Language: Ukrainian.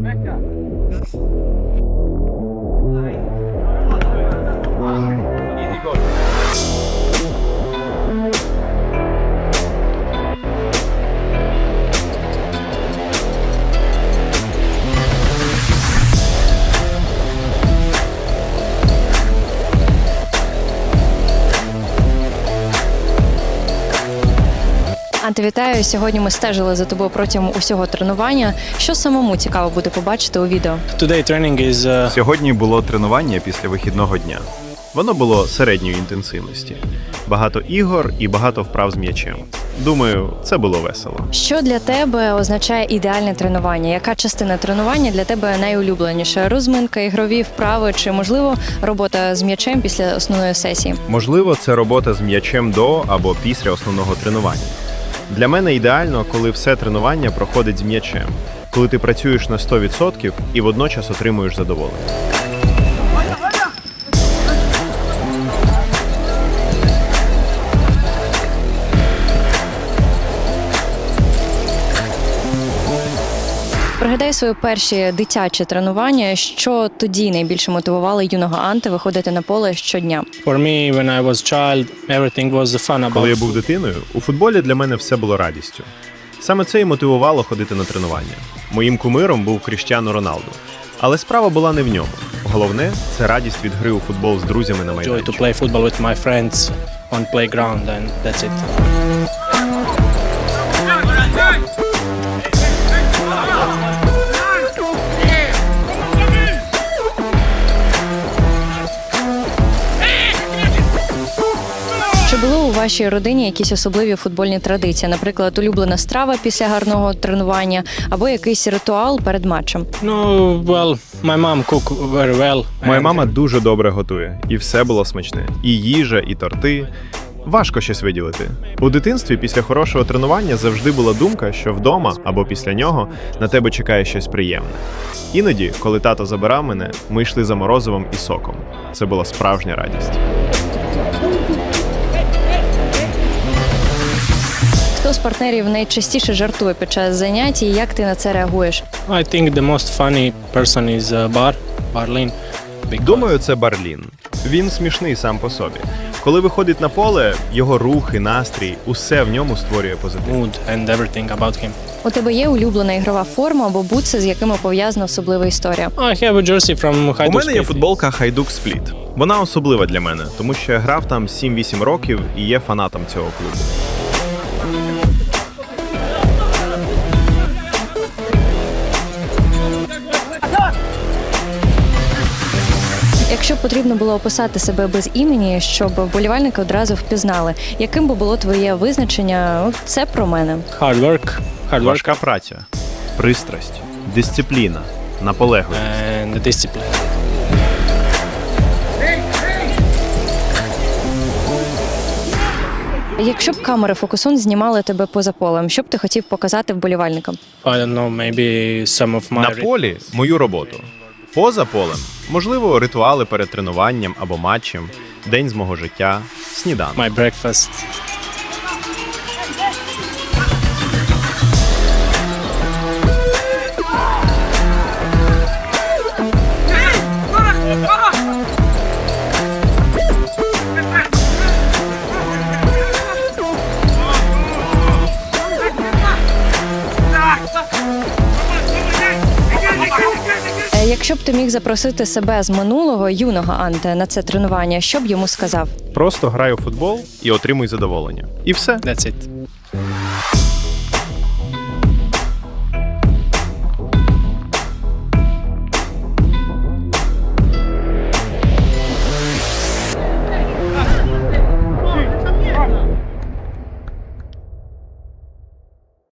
Mecca. Анте, вітаю. Сьогодні ми стежили за тобою протягом усього тренування. Що самому цікаво буде побачити у відео? Today training is uh, Сьогодні було тренування після вихідного дня. Воно було середньої інтенсивності. Багато ігор і багато вправ з м'ячем. Думаю, це було весело. Що для тебе означає ідеальне тренування? Яка частина тренування для тебе найулюбленіша? Розминка, ігрові вправи чи можливо робота з м'ячем після основної сесії? Можливо, це робота з м'ячем до або після основного тренування. Для мене ідеально, коли все тренування проходить з м'ячем, коли ти працюєш на 100% і водночас отримуєш задоволення. Пригадай свої перші дитячі тренування. Що тоді найбільше мотивувало юного Анте виходити на поле щодня? for me when I was child. Everything was fun about. Коли я був дитиною, у футболі для мене все було радістю. Саме це і мотивувало ходити на тренування. Моїм кумиром був Кріштіану Роналду. Але справа була не в ньому. Головне це радість від гри у футбол з друзями на майданчику. Вашій родині якісь особливі футбольні традиції? Наприклад, улюблена страва після гарного тренування або якийсь ритуал перед матчем? No, well, my mom cook very well. Моя мама дуже добре готує, і все було смачне. І їжа, і торти. Важко щось виділити. У дитинстві після хорошого тренування завжди була думка, що вдома або після нього на тебе чекає щось приємне. Іноді, коли тато забирав мене, ми йшли за морозивом і соком. Це була справжня радість. Хто з партнерів найчастіше жартує під час занять і як ти на це реагуєш? I think the most funny person is uh, Bar, Barlin. Because Думаю, це Барлін. Він смішний сам по собі. Коли виходить на поле, його рухи, настрій, усе в ньому створює позитив. mood and everything about him. У тебе є улюблена ігрова форма або бутси, з якими пов'язана особлива історія? I have a jersey from Hajduk У мене є футболка Хайдук Спліт. Вона особлива для мене, тому що я грав там 7-8 років і є фанатом цього клубу. Якщо б потрібно було описати себе без імені, щоб вболівальники одразу впізнали, яким би було твоє визначення? Це про мене. Hard work, hard work Важка праця, пристрасть, дисципліна, наполегливість. and the discipline. Якщо б камери Фокусон знімали тебе поза полем, що б ти хотів показати вболівальникам? На полі мою роботу. Поза полем, можливо, ритуали перед тренуванням або матчем, день з мого життя, сніданок. my breakfast. Якщо б ти міг запросити себе з минулого юного Анте на це тренування, що б йому сказав? Просто грай у футбол і отримуй задоволення. І все. That's it.